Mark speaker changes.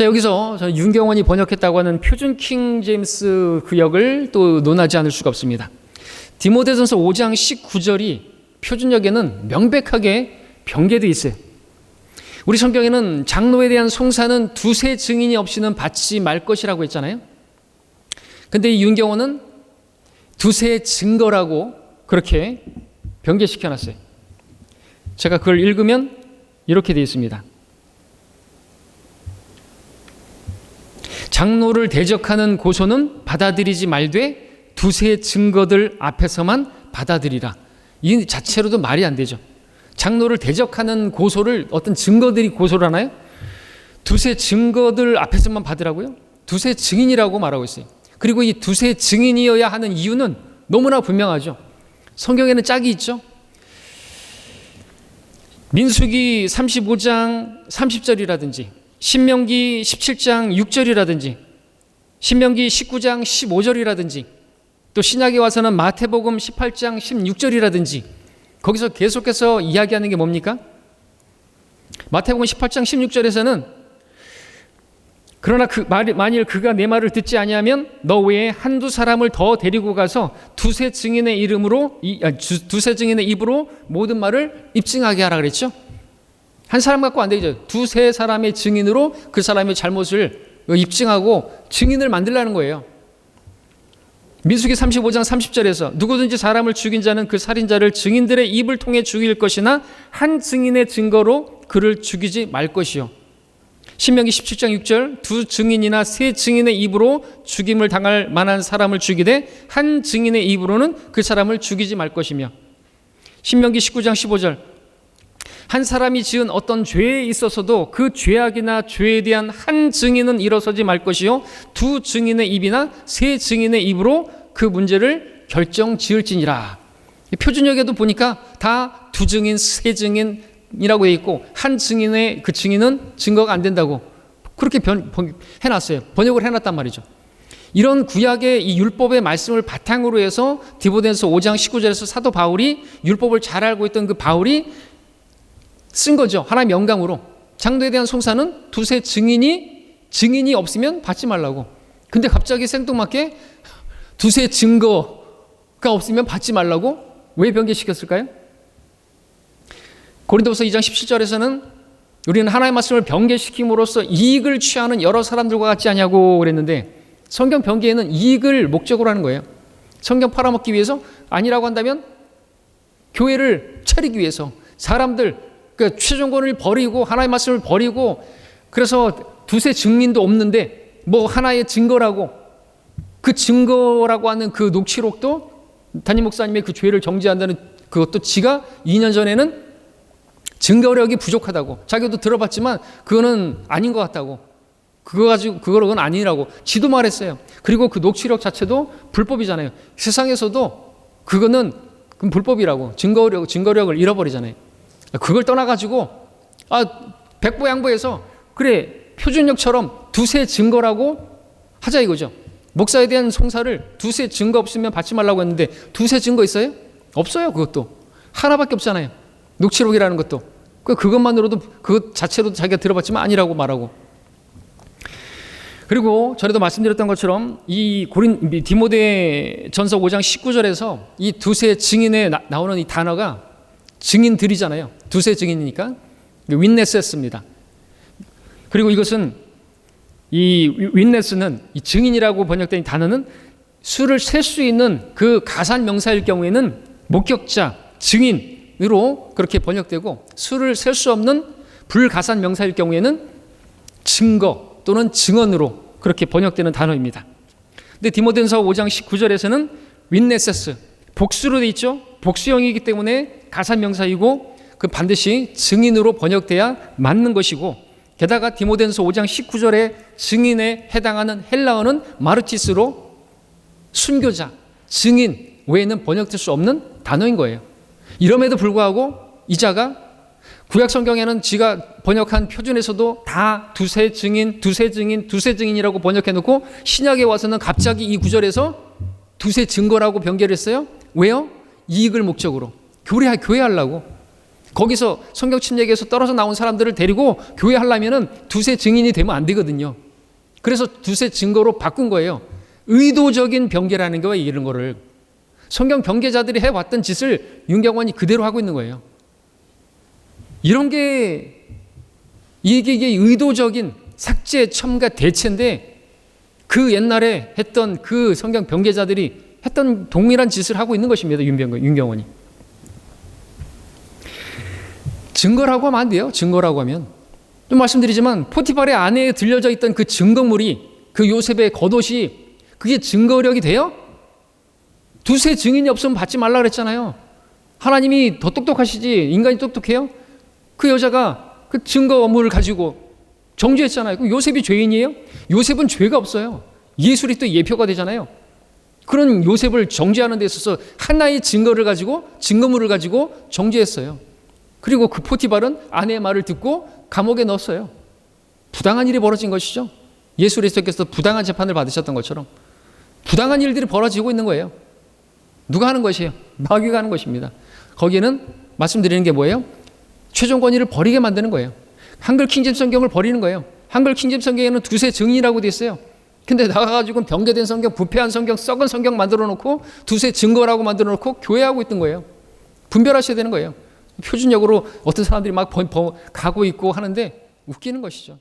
Speaker 1: 자 여기서 윤경원이 번역했다고 하는 표준 킹 제임스 구역을 또 논하지 않을 수가 없습니다. 디모데전서 5장 19절이 표준역에는 명백하게 변개돼 있어요. 우리 성경에는 장로에 대한 송사는 두세 증인이 없이는 받지 말 것이라고 했잖아요. 근데 이 윤경원은 두세 증거라고 그렇게 변개시켜 놨어요. 제가 그걸 읽으면 이렇게 되어 있습니다. 장로를 대적하는 고소는 받아들이지 말되 두세 증거들 앞에서만 받아들이라. 이 자체로도 말이 안 되죠. 장로를 대적하는 고소를 어떤 증거들이 고소를 하나요? 두세 증거들 앞에서만 받으라고요? 두세 증인이라고 말하고 있어요. 그리고 이 두세 증인이어야 하는 이유는 너무나 분명하죠. 성경에는 짝이 있죠. 민수기 35장 30절이라든지 신명기 17장 6절이라든지 신명기 19장 15절이라든지 또 신약에 와서는 마태복음 18장 16절이라든지 거기서 계속해서 이야기하는 게 뭡니까? 마태복음 18장 16절에서는 그러나 그 말, 만일 그가 내 말을 듣지 아니하면 너 외에 한두 사람을 더 데리고 가서 두세 증인의 이름으로 이, 아, 주, 두세 증인의 입으로 모든 말을 입증하게 하라 그랬죠. 한 사람 갖고 안 되죠. 두세 사람의 증인으로 그 사람의 잘못을 입증하고 증인을 만들라는 거예요. 민수기 35장 30절에서 누구든지 사람을 죽인 자는 그 살인자를 증인들의 입을 통해 죽일 것이나 한 증인의 증거로 그를 죽이지 말 것이요. 신명기 17장 6절 두 증인이나 세 증인의 입으로 죽임을 당할 만한 사람을 죽이되 한 증인의 입으로는 그 사람을 죽이지 말 것이며 신명기 19장 15절 한 사람이 지은 어떤 죄에 있어서도 그 죄악이나 죄에 대한 한 증인은 일어서지 말 것이요 두 증인의 입이나 세 증인의 입으로 그 문제를 결정 지을지니라. 표준역에도 보니까 다 두 증인, 세 증인 이라고 돼 있고 한 증인의 그 증인은 증거가 안 된다고 그렇게 변, 번, 해놨어요. 번역을 해놨단 말이죠. 이런 구약의 이 율법의 말씀을 바탕으로 해서 디보덴서 5장 19절에서 사도 바울이 율법을 잘 알고 있던 그 바울이 쓴 거죠. 하나님 영감으로 장도에 대한 송사는 두세 증인이 증인이 없으면 받지 말라고. 근데 갑자기 생뚱맞게 두세 증거가 없으면 받지 말라고 왜 변개시켰을까요? 고린도서 2장 17절에서는 우리는 하나님의 말씀을 변개시킴으로써 이익을 취하는 여러 사람들과 같지 않냐고 그랬는데 성경 변개에는 이익을 목적으로 하는 거예요. 성경 팔아먹기 위해서 아니라고 한다면 교회를 차리기 위해서 사람들 그 최종권을 버리고 하나님의 말씀을 버리고 그래서 두세 증인도 없는데 뭐 하나의 증거라고 그 증거라고 하는 그 녹취록도 담임 목사님의 그 죄를 정지한다는 그것도 지가 2년 전에는 증거력이 부족하다고 자기도 들어봤지만 그거는 아닌 것 같다고 그거 가지고 그거는 아니라고 지도 말했어요. 그리고 그 녹취록 자체도 불법이잖아요. 세상에서도 그거는 불법이라고 증거력 증거력을 잃어버리잖아요. 그걸 떠나가지고 아 백보 양보해서 그래 표준력처럼 두세 증거라고 하자 이거죠. 목사에 대한 송사를 두세 증거 없으면 받지 말라고 했는데 두세 증거 있어요? 없어요. 그것도 하나밖에 없잖아요. 녹취록이라는 것도 그 그것만으로도 그것 자체로도 자기가 들어봤지만 아니라고 말하고 그리고 전에도 말씀드렸던 것처럼 이 고린 디모데 전서 5장 19절에서 이 두세 증인에 나, 나오는 이 단어가 증인들이잖아요. 두세 증인이니까 윈네스였습니다. 그리고 이것은 이 윈네스는 이 증인이라고 번역된 단어는 수를 셀 수 있는 그 가산 명사일 경우에는 목격자, 증인으로 그렇게 번역되고 수를 셀 수 없는 불가산 명사일 경우에는 증거 또는 증언으로 그렇게 번역되는 단어입니다. 근데 디모덴서 5장 19절에서는 윈네세스 복수로 돼 있죠. 복수형이기 때문에 가산 명사이고 그 반드시 증인으로 번역돼야 맞는 것이고 게다가 디모덴서 5장 19절에 증인에 해당하는 헬라어는 마르티스로 순교자, 증인 외에는 번역될 수 없는 단어인 거예요. 이럼에도 불구하고 이자가 구약 성경에는 지가 번역한 표준에서도 다 두세 증인, 두세 증인, 두세 증인이라고 번역해 놓고 신약에 와서는 갑자기 이 구절에서 두세 증거라고 변결했어요. 왜요? 이익을 목적으로. 교회, 교회 하려고. 거기서 성경 침략에서 떨어져 나온 사람들을 데리고 교회 하려면은 두세 증인이 되면 안 되거든요. 그래서 두세 증거로 바꾼 거예요. 의도적인 변개라는 거예요, 이런 거를. 성경 변개자들이 해왔던 짓을 윤경원이 그대로 하고 있는 거예요. 이런 게 이게, 이게 의도적인 삭제, 첨가, 대체인데 그 옛날에 했던 그 성경 변개자들이 했던 동일한 짓을 하고 있는 것입니다. 윤병, 윤경원이. 증거라고 하면 안 돼요. 증거라고 하면. 좀 말씀드리지만 포티발의 아내에 들려져 있던 그 증거물이 그 요셉의 겉옷이 그게 증거력이 돼요? 두세 증인이 없으면 받지 말라 그랬잖아요. 하나님이 더 똑똑하시지 인간이 똑똑해요? 그 여자가 그 증거물을 가지고 정죄했잖아요. 그럼 요셉이 죄인이에요? 요셉은 죄가 없어요. 예술이 또 예표가 되잖아요. 그런 요셉을 정죄하는 데 있어서 하나의 증거를 가지고 증거물을 가지고 정죄했어요. 그리고 그 포티발은 아내의 말을 듣고 감옥에 넣었어요. 부당한 일이 벌어진 것이죠. 예수 그리스도께서 부당한 재판을 받으셨던 것처럼 부당한 일들이 벌어지고 있는 거예요. 누가 하는 것이에요? 마귀가 하는 것입니다. 거기에는 말씀드리는 게 뭐예요? 최종 권위를 버리게 만드는 거예요. 한글 킹잼 성경을 버리는 거예요. 한글 킹잼 성경에는 두세 증인이라고 돼 있어요. 근데 나가가지고 병개된 성경, 부패한 성경, 썩은 성경 만들어 놓고 두세 증거라고 만들어 놓고 교회하고 있던 거예요. 분별하셔야 되는 거예요. 표준적으로 어떤 사람들이 막 번- 번- 가고 있고 하는데 웃기는 것이죠.